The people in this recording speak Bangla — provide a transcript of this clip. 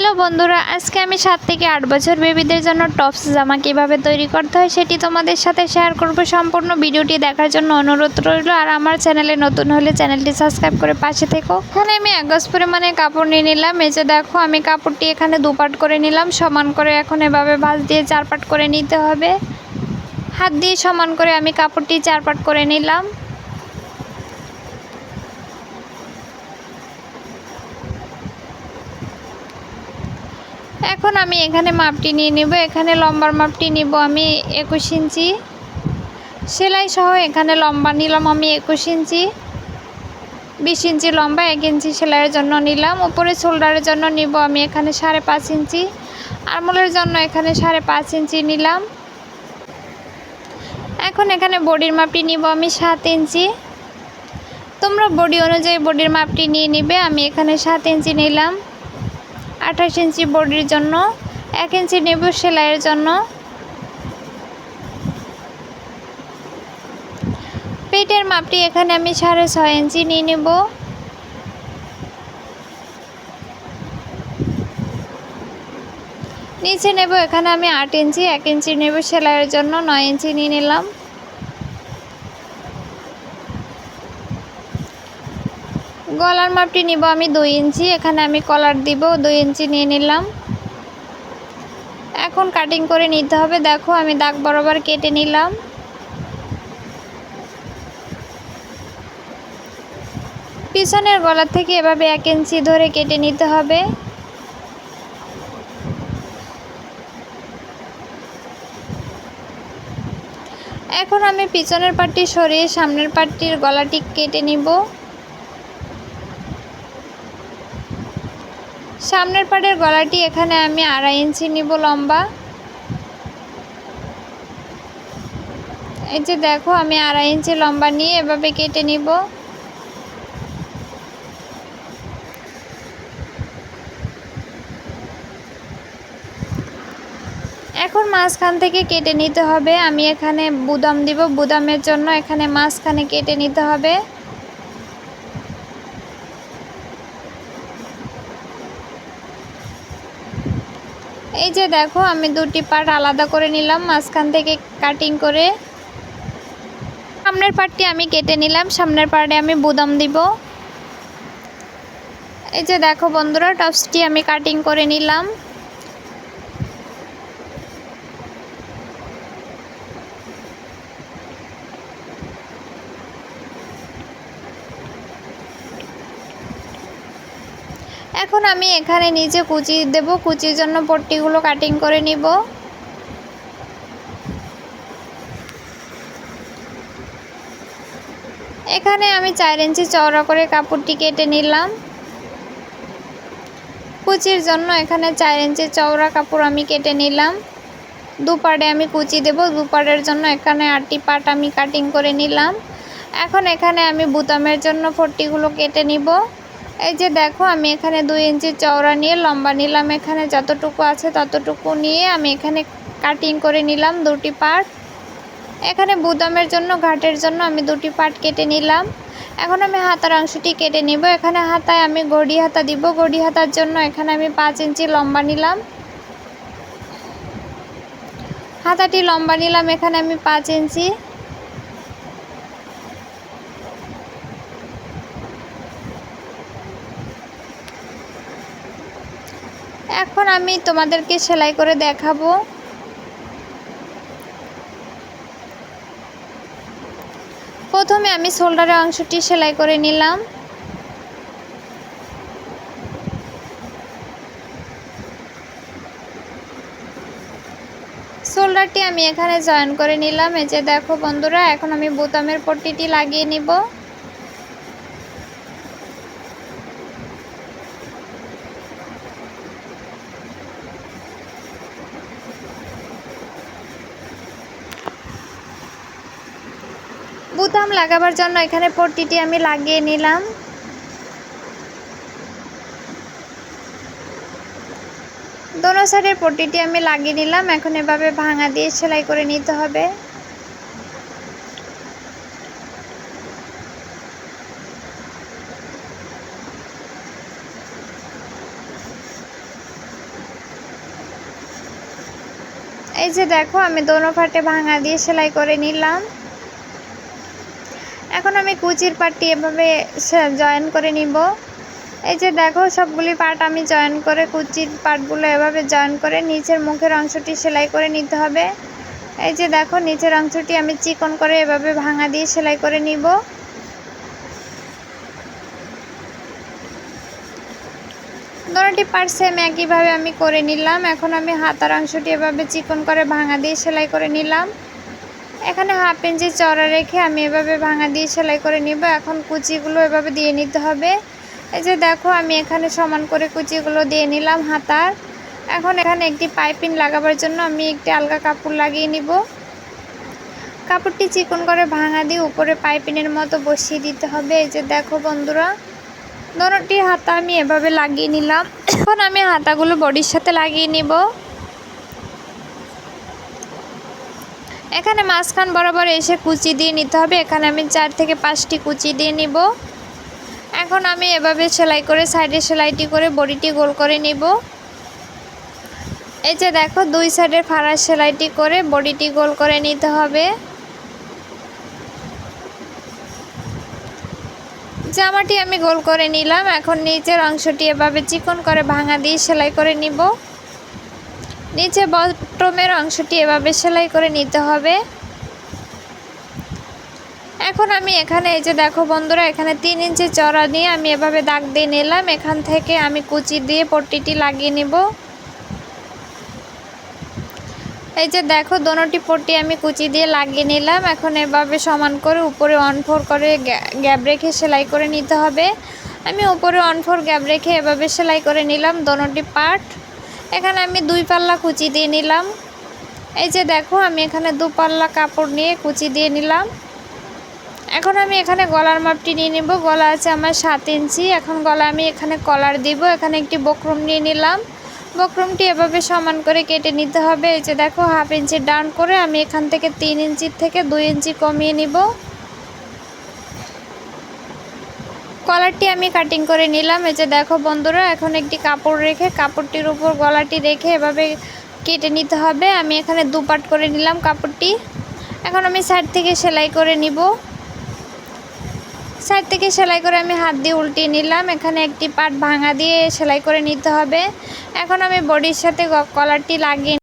হ্যালো বন্ধুরা, আজকে আমি সাত থেকে আট বছর বেবিদের জন্য টপস জামা কীভাবে তৈরি করতে হয় সেটি তোমাদের সাথে শেয়ার করব। সম্পূর্ণ ভিডিওটি দেখার জন্য অনুরোধ রইল, আর আমার চ্যানেলে নতুন হলে চ্যানেলটি সাবস্ক্রাইব করে পাশে থেকো। এখানে আমি এক গজ পরিমাণে কাপড় নিয়ে নিলাম যে দেখো আমি কাপড়টি এখানে দুপাট করে নিলাম, সমান করে এখন এভাবে ভাঁজ দিয়ে চার পাট করে নিতে হবে। হাত দিয়ে সমান করে আমি কাপড়টি চার পাট করে নিলাম। এখন আমি এখানে মাপটি নিয়ে নেব। এখানে লম্বার মাপটি নিব আমি একুশ ইঞ্চি। সেলাই সহ এখানে লম্বা নিলাম আমি একুশ ইঞ্চি। বিশ ইঞ্চি লম্বা, এক ইঞ্চি সেলাইয়ের জন্য নিলাম। উপরে শোল্ডারের জন্য নিব আমি এখানে সাড়ে পাঁচ ইঞ্চি। আরমোলের জন্য এখানে সাড়ে পাঁচ ইঞ্চি নিলাম। এখন এখানে বডির মাপটি নিব আমি সাত ইঞ্চি। তোমরা বডি অনুযায়ী বডির মাপটি নিয়ে নিবে, আমি এখানে সাত ইঞ্চি নিলাম। আঠাশ ইঞ্চি বডির জন্য, এক ইঞ্চি নেব সেলাইয়ের জন্য। পেটের মাপটি এখানে আমি সাড়ে ছয় ইঞ্চি নিয়ে নেব। নিচে নেব এখানে আমি আট ইঞ্চি, এক ইঞ্চি নেব সেলাইয়ের জন্য, নয় ইঞ্চি নিয়ে নিলাম। গলার মাপটি নিব আমি দুই ইঞ্চি, এখানে আমি কলার দিব, দুই ইঞ্চি নিয়ে নিলাম। এখন কাটিং করে নিতে হবে, দেখো আমি দাগ বরাবর কেটে নিলাম। পিছনের গলা থেকে এভাবে এক ইঞ্চি ধরে কেটে নিতে হবে। এখন আমি পিছনের পাটটি সরিয়ে সামনের পাটটির গলাটি কেটে নিব। সামনের পাটের গলাটি এখানে আমি আড়াই ইঞ্চি নিব লম্বা। এই যে দেখো, আমি আড়াই ইঞ্চি লম্বা নিয়ে এভাবে কেটে নিব। এখন মাঝখান থেকে কেটে নিতে হবে। আমি এখানে বুদাম দিব। বুদামের জন্য এখানে মাঝখানে কেটে নিতে হবে। এই যে দেখো, আমি দুটি পার্ট আলাদা করে নিলাম, মাঝখান থেকে কাটিং করে। সামনের পার্টটি আমি কেটে নিলাম, সামনের পার্টে আমি বুদাম দিব। এই যে দেখো বন্ধুরা টপসটি আমি কাটিং করে নিলাম। এখন আমি এখানে নিচে কুচি দেব, কুচির জন্য পট্টিগুলো কাটিং করে নিব। এখানে আমি চার ইঞ্চি চওড়া করে কাপড়টি কেটে নিলাম। কুচির জন্য এখানে চার ইঞ্চি চওড়া কাপড় আমি কেটে নিলাম। দু পাড়ে আমি কুচি দেব দু পাড়ের জন্য এখানে আটটি পাট আমি কাটিং করে নিলাম। এখন এখানে আমি বুতামের জন্য ফট্টিগুলো কেটে নিব। এই যে দেখো, আমি এখানে দুই ইঞ্চি চওড়া নিয়ে, লম্বা নিলাম এখানে, যতটুকু আছে ততটুকু নিয়ে আমি এখানে কাটিং করে নিলাম দুটি পার্ট এখানে বুদামের জন্য, ঘাটের জন্য আমি দুটি পার্ট কেটে নিলাম। এখন আমি হাতার অংশটি কেটে নিব। এখানে হাতায় আমি গড়ি হাতা দিব। গড়ি হাতার জন্য এখানে আমি পাঁচ ইঞ্চি লম্বা নিলাম। হাতাটি লম্বা নিলাম, এখানে আমি পাঁচ ইঞ্চি। এখন আমি তোমাদেরকে সেলাই করে দেখাবো। প্রথমে আমি শোল্ডারের অংশটি সেলাই করে নিলাম। শোল্ডারটি আমি এখানে জয়েন করে নিলাম। এই যে দেখো বন্ধুরা, এখন আমি বোতামের পট্টিটি লাগিয়ে নিব। বোতাম লাগাবার জন্য এখানে পট্টিটি আমি লাগিয়ে নিলাম। দোনো সাইডের পট্টিটি আমি লাগিয়ে নিলাম। এখন এভাবে ভাঙা দিয়ে সেলাই করে নিতে হবে। এই যে দেখো, আমি দোনো ফাটে ভাঙা দিয়ে সেলাই করে নিলাম। এখন আমি কুচির পাটটি এভাবে জয়েন করে নিব। এই যে দেখো, সবগুলি পার্ট আমি জয়েন করে কুচির পার্টগুলো এভাবে জয়েন করে নিচের মুখের অংশটি সেলাই করে নিতে হবে। এই যে দেখো, নিচের অংশটি আমি চিকন করে এভাবে ভাঙা দিয়ে সেলাই করে নিব। দোনোটি পার্ট সেম একইভাবে আমি করে নিলাম। এখন আমি হাতার অংশটি এভাবে চিকন করে ভাঙা দিয়ে সেলাই করে নিলাম। এখানে হাফ ইঞ্চি চড়া রেখে আমি এভাবে ভাঙা দিয়ে সেলাই করে নিব। এখন কুচিগুলো এভাবে দিয়ে নিতে হবে। এই যে দেখো, আমি এখানে সমান করে কুচিগুলো দিয়ে নিলাম হাতার। এখন এখানে একটি পাইপিং লাগাবার জন্য আমি একটি আলগা কাপড় লাগিয়ে নিব। কাপড়টি চিকন করে ভাঙা দিয়ে উপরে পাইপিনের মতো বসিয়ে দিতে হবে। এই যে দেখো বন্ধুরা, দোনোটি হাতা আমি এভাবে লাগিয়ে নিলাম। এখন আমি হাতাগুলো বডির সাথে লাগিয়ে নিব। এখানে মাঝখান বরাবর এসে কুচি দিয়ে নিতে হবে। এখানে আমি চার থেকে পাঁচটি কুচি দিয়ে নিব। এখন আমি এভাবে সেলাই করে সাইডে সেলাইটি করে বডিটি গোল করে নিব। এই যে দেখো, দুই সাইডের ফাড়ার সেলাইটি করে বডিটি গোল করে নিতে হবে। জামাটি আমি গোল করে নিলাম। এখন নিচের অংশটি এভাবে চিকন করে ভাঙা দিয়ে সেলাই করে নিব। নিচে বটমের অংশটি এভাবে সেলাই করে নিতে হবে। এখন আমি এখানে, এই যে দেখো বন্ধুরা, এখানে তিন ইঞ্চি চড়া নিয়ে আমি এভাবে দাগ দিয়ে নিলাম। এখান থেকে আমি কুচি দিয়ে পট্টিটি লাগিয়ে নিব। এই যে দেখো, দোনোটি পট্টি আমি কুচি দিয়ে লাগিয়ে নিলাম। এখন এভাবে সমান করে উপরে অন ফোর করে গ্যাপ রেখে সেলাই করে নিতে হবে। আমি উপরে অন ফোর গ্যাপ রেখে এভাবে সেলাই করে নিলাম দোনোটি পার্ট। এখানে আমি দুই পাল্লা কুচি দিয়ে নিলাম। এই যে দেখো, আমি এখানে দু পাল্লা কাপড় নিয়ে কুচি দিয়ে নিলাম। এখন আমি এখানে গলার মাপটি নিয়ে নিব। গলা আছে আমার সাত ইঞ্চি। এখন গলা আমি এখানে কলার দিব। এখানে একটি বক্রম নিয়ে নিলাম। বক্রমটি এভাবে সমান করে কেটে নিতে হবে। এই যে দেখো, হাফ ইঞ্চি ডাউন করে আমি এখান থেকে তিন ইঞ্চির থেকে দুই ইঞ্চি কমিয়ে নিব। কলারটি আমি কাটিং করে নিলাম। এই যে দেখো বন্ধুরা, এখন একটি কাপড় রেখে কাপড়টির উপর গলাটি রেখে এভাবে কেটে নিতে হবে। আমি এখানে দুপাট করে নিলাম কাপড়টি। এখন আমি সাইড থেকে সেলাই করে নিব। সাইড থেকে সেলাই করে আমি হাত দিয়ে উল্টিয়ে নিলাম। এখানে একটি পাট ভাঙা দিয়ে সেলাই করে নিতে হবে। এখন আমি বডির সাথে কলারটি লাগিয়ে